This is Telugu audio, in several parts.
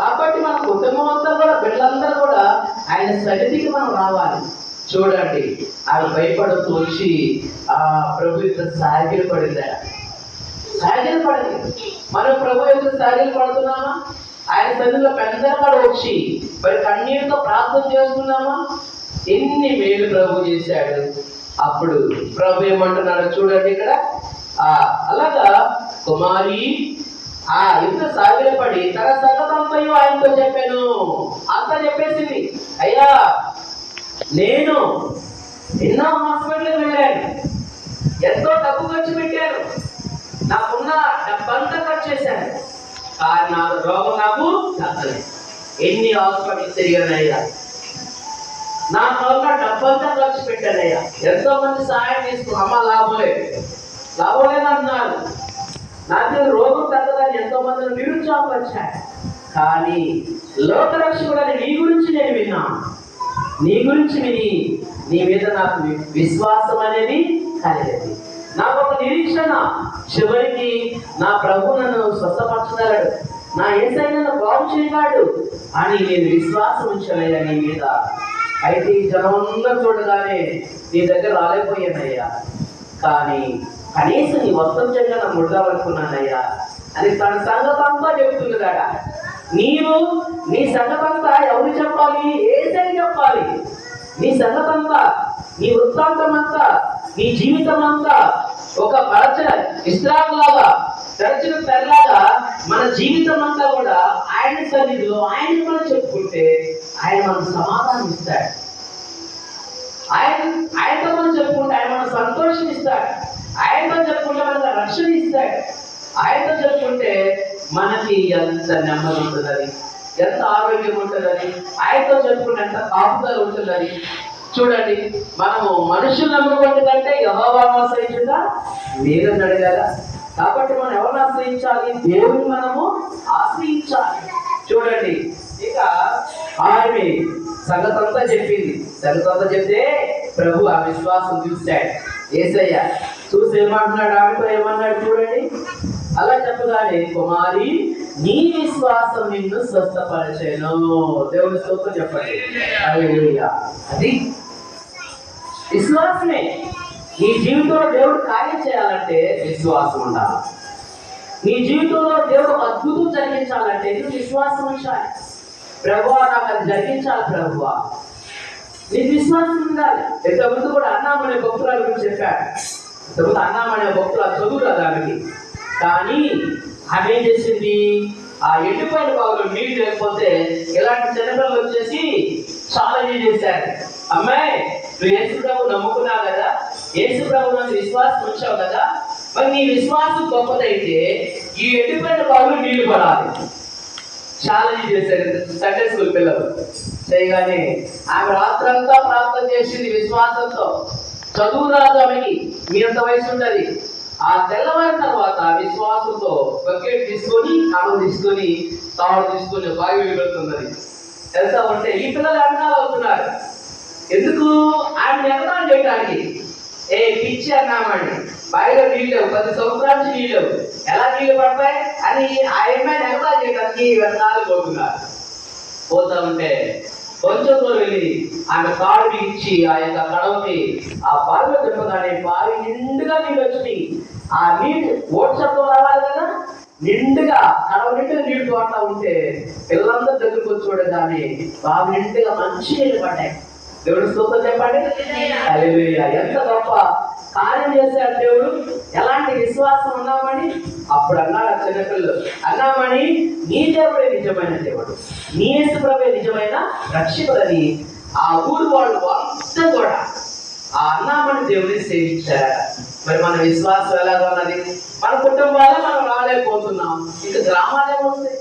కాబట్టి మన కుటుంబం అంతా కూడా పిల్లలందరూ కూడా ఆయన సన్నిధికి మనం రావాలి. చూడండి ఆమె భయపడుతూ వచ్చి ఆ ప్రభు యొక్క సాగిలు పడిందా? సాగిలు పడింది. మనం ప్రభు యొక్క సాగిలు పడుతున్నామా? ఆయన సన్నిధిలో పెద్దవాడు వచ్చి మరి కన్నీటితో ప్రార్థన చేస్తున్నామా? ఎన్ని మేలు ప్రభు చేశాడు. అప్పుడు ప్రభు ఏమంటున్నాడు చూడండి ఇక్కడ. అలాగా కుమారి ఆ ఇంత సాగిలపడి తన సంగతంతయు ఆయనతో చెప్పాను. అంత చెప్పేసింది. అయ్యా నేను ఎన్నో హాస్పిటల్కి వెళ్ళాను. ఎంతో డబ్బు ఖర్చు పెట్టాను. నాకున్న డబ్బంతా ఖర్చు చేశాను. కానీ నా రోగం నాకు తగ్గలేదు. ఎన్ని హాస్పిటల్స్ తిరిగానయ్యా? నా వల్ల డబ్బంతా ఖర్చు పెట్టానయ్యా. ఎంతో మంది సహాయం తీసుకున్నా అమ్మ లాభం లేదు లాభం లేదన్నారు నాకు రోగం తగ్గదని ఎంతో మందిని నిరుత్సాహపరిచాను కానీ లోకరక్షకుడని నీ గురించి నేను విన్నాను. నీ గురించి విని నీ మీద నాకు విశ్వాసం అనేది కలిగింది. నాకు ఒక నిరీక్షణ. చివరికి నా ప్రభు నన్ను స్వస్థపరచగలడు. నా ఏసై నన్ను బాగు చేయగాడు అని నేను విశ్వాసం ఉంచానయ్యా నీ మీద. అయితే ఈ జనమందరూ చూడగానే నీ దగ్గర రాలేకపోయానయ్యా. కానీ కనీసం నీ వస్త్రం చెంగా నా ముడదామనుకున్నానయ్యా అని తన సంగతంతా చెబుతున్నదాడ నీవు నీ సంగతంతా ఎవరు చెప్పాలి? ఏసై చెప్పాలి. నీ సంగతంతా నీ వృత్తాంతం అంతా నీ జీవితం అంతా ఒక పరచన ఇస్త్రాకులాగా తెరచిన తెరలాగా మన జీవితం అంతా కూడా ఆయన సన్నిధిలో ఆయన మనం చెప్పుకుంటే ఆయన మనకు సమాధానం ఇస్తాడు. ఆయన ఆయనతో మనం చెప్పుకుంటే ఆయన మనకు సంతోషం ఇస్తాడు. ఆయనతో జరుపుకుంటే మనకు రక్షణ ఇస్తాడు. ఆయనతో జరుపుకుంటే మనకి ఎంత నెమ్మది ఉంటుందని ఎంత ఆరోగ్యం ఉంటుందని ఆయనతో జరుపుకుంటే ఎంత కాపుదల ఉంటుందని. చూడండి మనము మనుషులు నమ్ముకుంటే కంటే యహోవాను ఆశ్రయించుగా మీరని అడగాల? కాబట్టి మనం ఎవరిని ఆశ్రయించాలి? దేవుని మనము ఆశ్రయించాలి. చూడండి ఇక ఆమె సంగతంతా చెప్పింది. సంగతంతా చెప్తే ప్రభు ఆ విశ్వాసం చూశాడు. ఏసయ్య చూసి ఏమంటున్నాడు? ఆమెతో ఏమన్నాడు చూడండి. అలా చెప్పగానే కుమారి నీ విశ్వాసం నిన్ను స్వస్థపరిచాను. దేవుని స్తోత్రం చెప్పండి. అది విశ్వాసమే. నీ జీవితంలో దేవుడు కార్యం చేయాలంటే విశ్వాసం ఉండాలి. నీ జీవితంలో దేవుడు అద్భుతం జరిగించాలంటే నువ్వు విశ్వాసం ఉంచాలి ప్రభువా నాకు అది జరిగించాలి ప్రభువా నీకు విశ్వాసం ఉండాలి. ఇంతకుముందు కూడా అన్నామని భక్తుల గురించి చెప్పాడు. ఇంతకుముందు అన్నామనే భక్తుల చదువు రాదు ఆమెకి. కానీ ఆమె ఏం చేసింది? ఆ ఎండిపోయిన బావులు నీళ్ళు లేకపోతే ఇలాంటి చిన్నపిల్లలు వచ్చేసి ఛాలెంజ్ చేశారు అమ్మాయి నువ్వు యేసు ప్రభు నమ్ముకున్నావు కదా? యేసు ప్రభు విశ్వాసం ఉంచావు కదా? మరి నీ విశ్వాసం గొప్పదైతే ఈ ఎండిపోయిన బావులు నీళ్ళు పడాలి. ఛాలెంజ్ చేశారు సండే స్కూల్ పిల్లలు. చేయగానే ఆమె రాత్రంతా ప్రార్థన చేసింది విశ్వాసంతో. చదువు రాదు ఆమెకి. మీరంత వయసు ఉన్నది ఆ తెల్లవారిన తర్వాత విశ్వాసంతో బకెట్ తీసుకొని కడం తీసుకొని తాడు తీసుకొని బావి వెళ్తున్నది తెలుసా ఉంటే ఈ పిల్లలు అన్నాలు అవుతున్నారు. ఎందుకు? ఆయన ఎగరాలు చేయడానికి ఏ పిచ్చి అన్నామండి బావిలో నీళ్ళు పది సంవత్సరాల నీళ్ళు ఎలా నీళ్ళు పడతాయి? అని ఆయన ఎగరాలు చేయడానికి వెనకాలు పోతున్నారు పోతా ఉంటే కొంచెం వెళ్ళి ఆమె కాడు ఇచ్చి ఆ యొక్క కడవని ఆ బావిలో తిప్పగానే బావి నిండుగా నీళ్ళు వచ్చినాయి. ఆ నీటి ఓటు రావాలి కదా? నిండుగా కడవ నిండుగా నీళ్ళు అట్లా ఉంటే పిల్లలందరూ దగ్గరకు వచ్చి చూడగానే బావి నిండుగా మంచి నీళ్ళు పడ్డాయి. దేవుడు స్తోత్రం చెప్పండి? ఎంత గొప్ప కార్యం చేశాడు దేవుడు. ఎలాంటి విశ్వాసం ఉన్నామని అప్పుడు అన్నాడు ఆ చిన్నపిల్లలు అన్నామని నీ దేవుడే నిజమైన దేవుడు. నీ యేసుప్రభే నిజమైన రక్షకుడని ఆ ఊరు వాళ్ళు అంతా కూడా ఆ అన్నామని దేవుడిని సేవించారు మరి మన విశ్వాసం ఎలాగ ఉన్నది? మన కుటుంబాలే మనం రాలేకపోతున్నాం. ఇంకా గ్రామాలే వస్తాయి.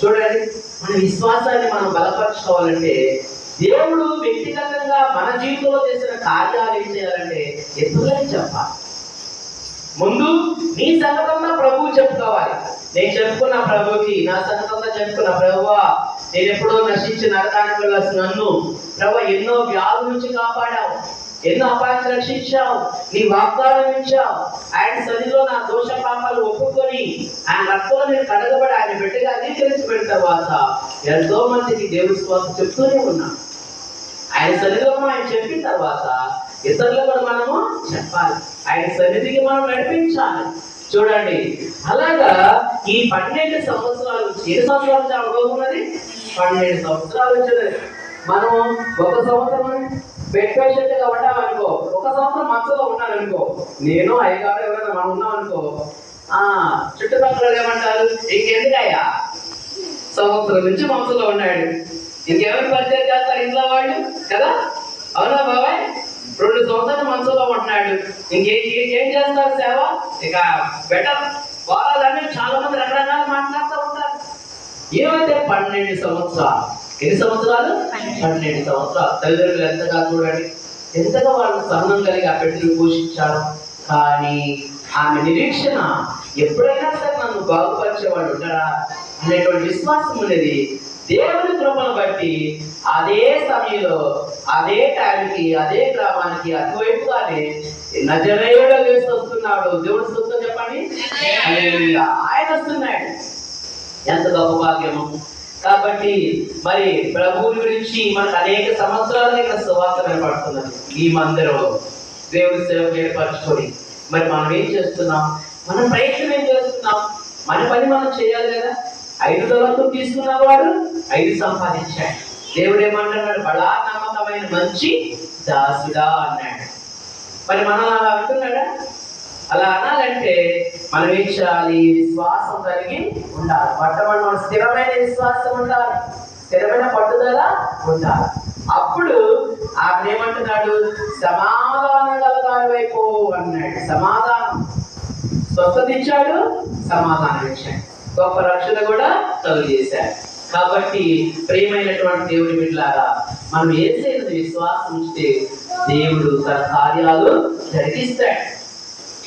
చూడండి మన విశ్వాసాన్ని మనం బలపరచుకోవాలంటే దేవుడు వ్యక్తిగతంగా మన జీవితంలో చేసిన కార్యాలు ఏం చేయాలంటే ఎదురని చెప్పాలి. ముందు నీ సంగతంలో ప్రభువు చెప్పుకోవాలి. నేను చెప్పుకున్న ప్రభుకి నా సంగతంలో చెప్పుకున్న ప్రభువా నేను ఎప్పుడో నశించి నరకానికి వెళ్ళాల్సిన నన్ను ప్రభు ఎన్నో వ్యాధుల నుంచి కాపాడావు. ఎన్నో అపాయం రక్షించావు. నీ వాగ్దానం ఇచ్చావు. ఆయన సన్నిధిలో నా దోష పాపాలు ఒప్పుకొని ఆయన రక్తంలో నేను కడగబడి ఆయన బిడ్డగా అంగీకరించి పెట్టిన తర్వాత ఎంతో మందికి దేవుడి శ్వాస చెప్తూనే ఉన్నా. ఆయన సన్నిధిలో ఆయన చెప్పిన తర్వాత ఇతరులు కూడా మనము చెప్పాలి. ఆయన సన్నిధికి మనం నడిపించాలి. చూడండి అలాగా ఈ పన్నెండు సంవత్సరాల నుంచి ఎన్ని సంవత్సరాల నుంచి అనుభవం పన్నెండు సంవత్సరాల నుంచి మనం ఒక సంవత్సరం బెడ్ పేషెంట్గా ఒక సంవత్సరం మంచంలో ఉన్నాను అనుకో నేను అయ్యగారు ఎవరైనా మనం ఉన్నాం అనుకో ఆ చుట్టుపక్కల ఏమంటారు? ఇంకెందుకయ్యా? సంవత్సరం నుంచి మంచంలో ఉన్నాడు. ఇంకెవరు పరిచయం చేస్తారు ఇంట్లో వాళ్ళు? కదా? అవునా బాబాయ్? రెండు సంవత్సరాలు మంచంలో ఉంటున్నాడు. ఇంకేం ఏం చేస్తారు సేవ? ఇక బెటర్ వాళ్ళని చాలా మంది రకరకాలు మాట్లాడుతూ ఉంటారు. ఏమైతే పన్నెండు సంవత్సరాలు ఎన్ని సంవత్సరాలు? పన్నెండు. సంవత్సరాలు. తల్లిదండ్రులు ఎంతగా చూడండి. ఎంతగా వాళ్ళు సహనం కలిగి ఆ బిడ్డను పోషించారు. కానీ ఆమె నిరీక్షణ ఎప్పుడైనా సరే నన్ను బాగుపరిచే వాళ్ళు ఉంటారా అనేటువంటి విశ్వాసం అనేది దేవుని కృపను బట్టి అదే సమయంలో అదే టైంకి అదే గ్రామానికి అటువైపుగానే నజరేయుడు వేసి వస్తున్నాడు. దేవుడు స్తోత్రం చెప్పండి. ఆయన వస్తున్నాడు. ఎంత గొప్ప భాగ్యము. కాబట్టి మరి ప్రభువుని గురించి మనకు అనేక సంవత్సరాలుగా ఇక్కడ సువార్త వినపడుతున్నది. ఈ మందిరంలో దేవుడి సేవకు ఏర్పరచుకొని మరి మనం ఏం చేస్తున్నాం? మనం ప్రయత్నం ఏం చేస్తున్నాం? మన పని మనం చేయాలి కదా? ఐదు దళాలతో తీసుకున్నవాడు ఐదు సంపాదించాడు. దేవుడు ఏమంటున్నాడు బలా నమ్మకమైన మంచి దాసుడా అన్నాడు. మరి మనం అలా అంటున్నాడా? అలా అనాలంటే మనం ఏం చేయాలి? విశ్వాసం కలిగి ఉండాలి. పట్టమన్న స్థిరమైన విశ్వాసం ఉండాలి. స్థిరమైన పట్టుదల ఉండాలి. అప్పుడు ఆయన ఏమంటున్నాడు? సమాధానం గల వైపు అన్నాడు. సమాధానం. స్వస్థత ఇచ్చాడు సమాధానం ఇచ్చాడు. గొప్ప రక్షణ కూడా కలుగు చేశాడు కాబట్టి ప్రేమైనటువంటి దేవుడి బిడ్డలారా మనం ఏం చేయాలని విశ్వాసం ఉంచితే దేవుడు తన కార్యాలు జరిగిస్తాడు.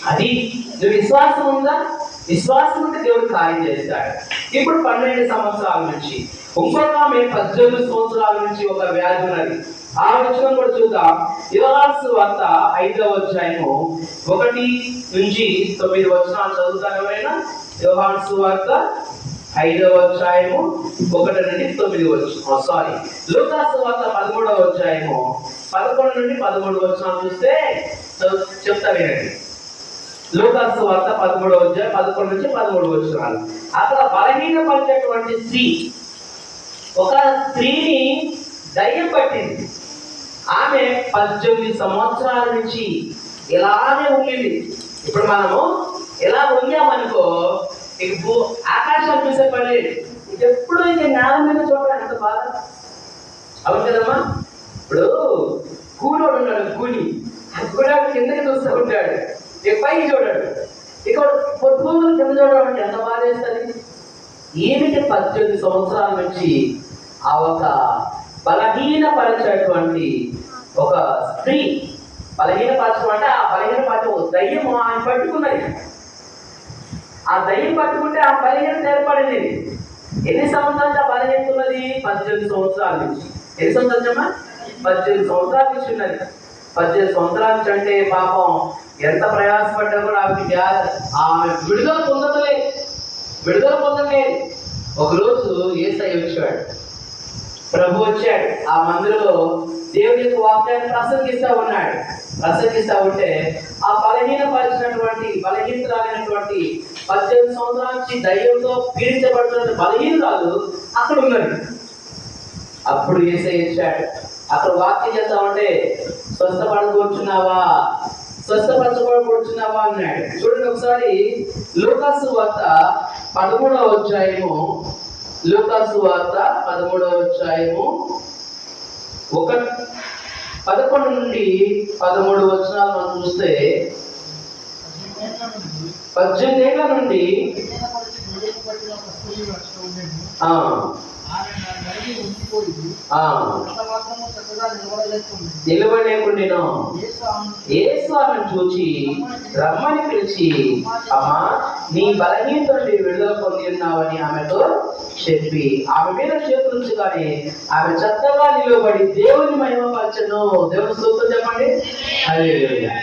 అది నువ్వు విశ్వాసం ఉందా? విశ్వాసం ఉంటే దేవుడు కార్యం చేస్తాడు. ఇప్పుడు పన్నెండు సంవత్సరాల నుంచి ఇంకొక మేము పద్దెనిమిది సంవత్సరాల నుంచి ఒక వ్యాధి ఉన్నది. ఆ వచనం కూడా చూద్దాం. యువరాసు వార్త ఐదవ అధ్యాయము ఒకటి నుంచి తొమ్మిది వచనాలు చదువుతానమైనా ఎవరైనా? వార్త ఐదవ అధ్యాయము ఒకటి నుండి తొమ్మిది వచ్చిన సారీ లోకాసు వార్త పదమూడవ అధ్యాయము పదకొండు నుండి పదమూడు వచనాలు చూస్తే చెప్తా వినండి. లోకాసు వార్త పదమూడవ అధ్యాయం పదకొండు నుంచి పదమూడు వచనాలు. అక్కడ బలహీనపరిచేటువంటి స్త్రీ ఒక స్త్రీని దయ్యం పట్టింది. ఆమె పద్దెనిమిది సంవత్సరాల నుంచి ఇలానే ఉండింది. ఇప్పుడు మనము ఇలా ఉందామనుకో ఇక భూ ఆకాశం చూసే పని ఎప్పుడు ఇక నేల మీద చూడాలి ఎంత బాధ. అవును కదమ్మా? ఇప్పుడు కూలోడు ఉన్నాడు కూలి. ఆ కిందకి చూస్తూ ఉంటాడు. ఇక పైకి చూడాడు. ఇక పొద్దు కింద చూడడం అంటే ఎంత బాధ వేస్తుంది ఏమిటి పద్దెనిమిది సంవత్సరాల నుంచి ఆ ఒక బలహీనపరచేటువంటి ఒక స్త్రీ బలహీనపరచడం అంటే ఆ బలహీనపరచ దయ్యం ఆయన పట్టుకున్నది. ఆ దయ్యం పట్టుకుంటే ఆ బలహీనత ఏర్పడింది. ఎన్ని సంవత్సరాలు ఆ బలహీనత ఉన్నది? పద్దెనిమిది సంవత్సరాల నుంచి. ఎన్ని సంవత్సరాలు పద్దెనిమిది సంవత్సరాల నుంచి ఉన్నది. పద్దెనిమిది సంవత్సరాల నుంచి అంటే పాపం ఎంత ప్రయాసపడ్డా కూడా ఆమెకి వ్యాధి ఆమె విడుదల పొందలే విడుదల పొందలేదు ఒకరోజు ఏసై వచ్చాడు. ప్రభు వచ్చాడు. ఆ మందిరంలో దేవుడి యొక్క వాక్యాన్ని ప్రసంగిస్తా ఉన్నాడు. ప్రసంగిస్తా ఉంటే ఆ బలహీనపరిచినటువంటి బలహీనరాలైనటువంటి పద్దెనిమిది సంవత్సరాల నుంచి దయ్యంతో పీడించబడుతున్న బలహీనరాలు అక్కడ ఉన్నాడు అప్పుడు ఏసై ఇచ్చాడు అక్కడ వాక్యం చేస్తా ఉంటే స్వస్థపడకూర్చున్నావా స్వస్థపరచబడకూర్చున్నావా అన్నాడు. చూడండి ఒకసారి లోకస్ వార్త పదమూడవ అధ్యాయము లూకాసు వార్త పదమూడవ అధ్యాయము ఒక పదకొండు నుండి పదమూడు వచనాలు మనం చూస్తే పద్దెనిమిది ఏళ్ళ నుండి ఆ, నిలబడలేకుండా యేసు ఆమెను చూచి రమ్మని పిలిచి అమ్మా నీ బలహీనత నుండి విడుదల పొంది ఉన్నావని ఆమెతో చెప్పి ఆమె మీద కానీ ఆమె చక్కగా నిలబడి దేవుని మహిమపరచను దేవుని సూత్రం చెప్పండి. హల్లెలూయా.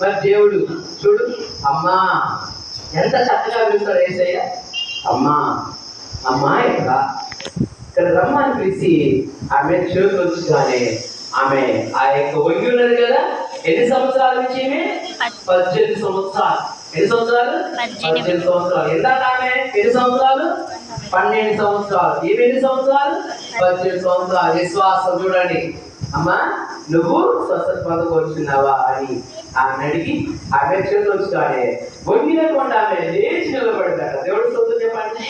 మరి దేవుడు చూడు అమ్మా ఎంత చక్కగా పిలుస్తాడు ఏసయ్య అమ్మా అమ్మా ఇక్కడ ఇక్కడ రమ్మని పిలిచి ఆమె చేతులు వచ్చగానే ఆమె ఆ యొక్క వంగి ఉన్నది కదా? ఎన్ని సంవత్సరాల నుంచి ఈమె? పద్దెనిమిది. సంవత్సరాలు. ఎన్ని సంవత్సరాలు? పద్దెనిమిది. సంవత్సరాలు. ఎందాక ఆమె ఎన్ని సంవత్సరాలు? పన్నెండు. సంవత్సరాలు. ఈమె ఎన్ని సంవత్సరాలు? పద్దెనిమిది. సంవత్సరాలు. విశ్వాసం చూడండి. అమ్మా నువ్వు స్వస్థత పొందకొచ్చున్నావా అని ఆమె అడిగి ఆమె చేతులు వచ్చుగానే వంగినటువంటి ఆమె లేచి నిలబడతాడు. దేవుడు సొత్తు చెప్పండి.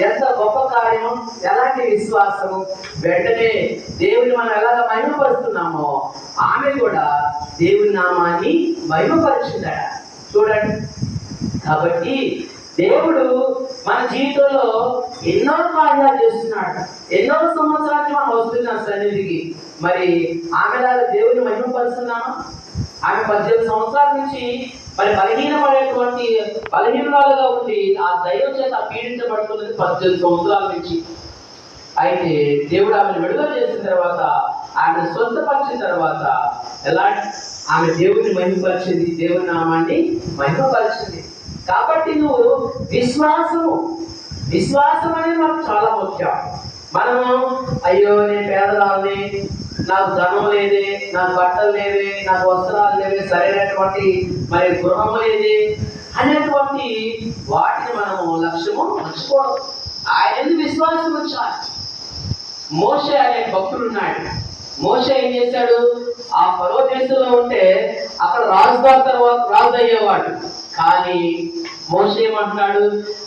ఎంత గొప్ప కార్యము ఎలాంటి విశ్వాసము? వెంటనే దేవుని మనం ఎలాగ మహిమపరుస్తున్నామో ఆమె కూడా దేవుని నామాన్ని మహిమపరిచిందట. చూడండి. కాబట్టి దేవుడు మన జీవితంలో ఎన్నో కార్యాలు చేస్తున్నాడు ఎన్నో సంవత్సరాలకి మనం వస్తున్నాం సన్నిధికి. మరి ఆమె లాగా దేవుని మహిమపరుస్తున్నామా? ఆమె పద్దెనిమిది సంవత్సరాల నుంచి మరి బలహీనపడేటువంటి బలహీనరాలుగా ఉండి ఆ దైవం చేత పీడించబడుతున్నది పద్దెనిమిది సంవత్సరాల నుంచి. అయితే దేవుడు ఆమెను విడుదల చేసిన తర్వాత ఆమె స్వస్థపరిచిన తర్వాత ఎలా ఆమె దేవుని మహిమపరిచింది దేవుని నామాన్ని మహిమపరిచింది. కాబట్టి నువ్వు విశ్వాసము విశ్వాసం అనేది మనకు చాలా ముఖ్యం. మనము అయ్యో నేను పేదరాలని నాకు ధనం లేదే నాకు బట్టలు లేవే నాకు వస్త్రాలు లేవే సరైనటువంటి మరి గృహం లేదే అనేటువంటి వాటిని మనము లక్ష్యము మర్చిపోవడం ఆయన ఎందుకు విశ్వాసం వచ్చాలి మోషే అనే భక్తుడు ఉన్నాడు. మోషే ఏం చేశాడు? ఆ పరో దేశంలో ఉంటే అక్కడ రాజుగారి తర్వాత రాజు అయ్యేవాడు కానీ మోషే ఏమంటున్నాడు?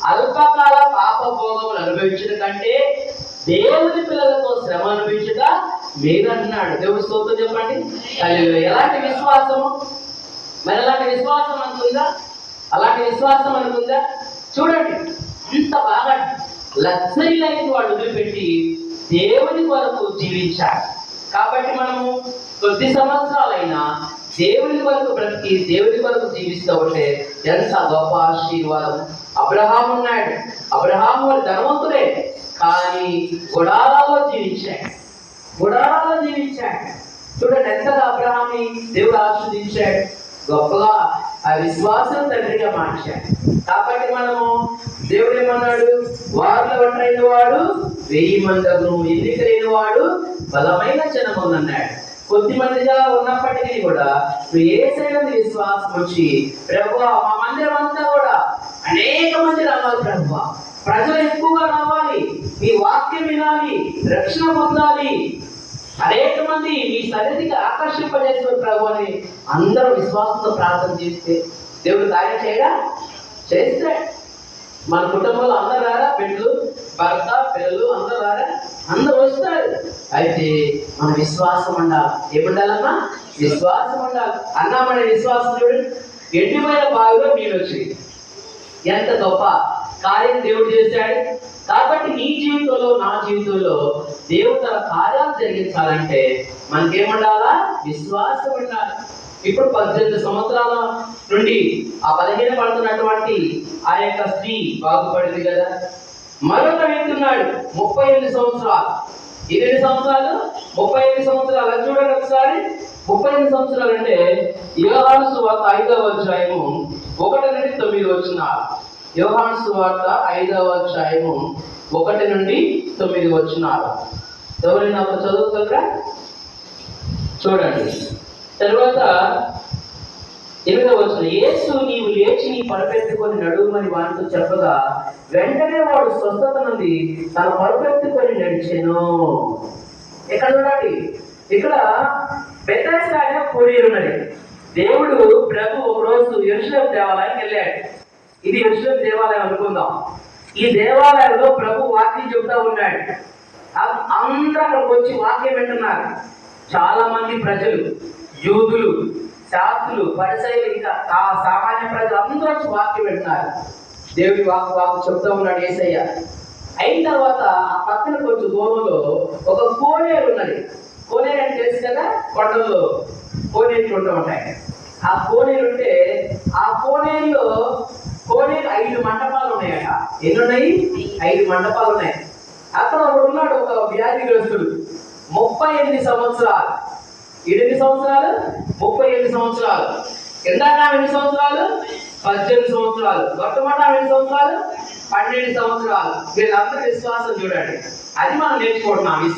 అల్పకాల పాప భోగములు అనుభవించడం కంటే దేవుని పిల్లలతో శ్రమ అనుభవించగా మేలంటున్నాడు దేవుని స్తోత్రం చెప్పండి. ఎలాంటి విశ్వాసము? మరి ఎలాంటి విశ్వాసం అనుకుందా అలాంటి విశ్వాసం అనుకుందా చూడండి. ఇంత బాగా లగ్జరీ లైఫ్ వాడు వదిలిపెట్టి దేవుని కొరకు జీవించాడు కాబట్టి మనము కొద్ది సంవత్సరాలైనా దేవుని కొరకు బ్రతికి దేవుని కొరకు జీవిస్తూ ఉంటే ఎంత గొప్ప ఆశీర్వాదం. అబ్రహాం ఉన్నాడు. అబ్రహాం వాడు ధనవంతుడే. కానీ గుడారాల్లో జీవించాడు గుడారాల్లో జీవించాడు చూడండి ఎంతగా అబ్రహాంని దేవుడు ఆశీర్వదించాడు గొప్పగా ఆ విశ్వాసం తండ్రిగా మార్చాడు. కాబట్టి మనము దేవుడు ఏమన్నాడు? వారిలో ఒంటరైన వాడు వెయ్యి మందగును ఎన్నిక లేని వాడు బలమైన జనము అన్నాడు. కొద్ది మందిగా ఉన్నప్పటికీ కూడా నువ్వు ఏ విశ్వాసం వచ్చి ప్రభు మా మందిరం అంతా కూడా అనేక మంది రావాలి ప్రభు ప్రజలు ఎక్కువగా రావాలి. మీ వాక్యం వినాలి రక్షణ పొందాలి. అనేక మంది మీ సన్నిధికి ఆకర్షింపజేసిన ప్రభు అని అందరూ విశ్వాసంతో ప్రార్థన చేస్తే దేవుడు కార్యం చేయడా? చేస్తే. మన కుటుంబంలో అందరు రారా? బిడ్డలు భర్త పిల్లలు అందరు రారా? అందరూ వస్తారు. అయితే మన విశ్వాసం ఉండాలి. ఏముండాలన్నా విశ్వాసం ఉండాలి. అన్నామనే విశ్వాసం చూడండి ఎండిపోయిన బావిలో నీళ్ళు వచ్చింది ఎంత గొప్ప కార్యం దేవుడు చేశాడు. కాబట్టి నీ జీవితంలో నా జీవితంలో దేవుడు తన కార్యాలు జరిగించాలంటే మనకేముండాలా? విశ్వాసం ఉండాలి. ఇప్పుడు పద్దెనిమిది సంవత్సరాల నుండి ఆ బలహీన పడుతున్నటువంటి ఆ యొక్క స్త్రీ బాగుపడింది కదా. మరొక వ్యక్తి ఉన్నాడు ముప్పై ఎనిమిది సంవత్సరాలు. ఇది ఎన్ని సంవత్సరాలు? ముప్పై ఎనిమిది సంవత్సరాలు. అది చూడండి ఒకసారి. ముప్పై ఎనిమిది సంవత్సరాలు అంటే యోహాను సువార్త ఐదవ అధ్యాయము ఒకటి నుండి తొమ్మిది వచ్చిన యోహాను సువార్త ఐదవ అధ్యాయము ఒకటి నుండి తొమ్మిది వచ్చినారు ఎవరైనా ఒక చదువుతారా? చూడండి. తర్వాత ఎనిమిదవ వచ్చిన యేసు నీవు లేచి నీ పరపెత్తుకొని నడుమని వానితో చెప్పగా వెంటనే వాడు స్వస్థత నుండి తన పరపెత్తుకొని నడిచాను. ఇక్కడ చూడండి. ఇక్కడ పెద్ద స్థాయిలో కొరియర్ ఉన్నది. దేవుడు ప్రభు ఒక రోజు ఎరుసలేం దేవాలయానికి వెళ్ళాడు. ఇది విశ్వం దేవాలయం అనుకుందాం. ఈ దేవాలయంలో ప్రభు వాక్యం చెబుతా ఉన్నాడు. అందరూ అక్కడికి వచ్చి వాక్యం వింటున్నారు. చాలా మంది ప్రజలు యూదులు శాస్త్రులు పరిసైలు ఇంకా ఆ సామాన్య ప్రజలు అందరూ వచ్చి వాక్యం వింటున్నారు. దేవుడి వాక్ వాక్ చెప్తా ఉన్నాడు ఏసయ్య. అయిన తర్వాత ఆ పక్కన కొంచెం దూరంలో ఒక కోనేరు ఉన్నది. కోనేరు అంటే తెలుసు కదా? కొండల్లో కోనేరు చూడటం ఉంటాయి. ఆ కోనేరు ఉంటే ఆ కోనేరులో కోనేరు ఐదు మండపాలు ఉన్నాయట. ఎన్నున్నాయి? ఐదు మండపాలు ఉన్నాయి. అక్కడ ఉన్నాడు ఒక వ్యాధిగ్రస్తుడు ముప్పై ఎనిమిది సంవత్సరాలు. ఎనిమిది సంవత్సరాలు? ముప్పై ఎనిమిది సంవత్సరాలు. ఎందాక ఎన్ని సంవత్సరాలు? పద్దెనిమిది సంవత్సరాలు. వర్తమాట ఎన్ని సంవత్సరాలు? పన్నెండు సంవత్సరాలు. వీళ్ళందరి విశ్వాసం చూడండి. అది మనం నేర్చుకుంటున్నాం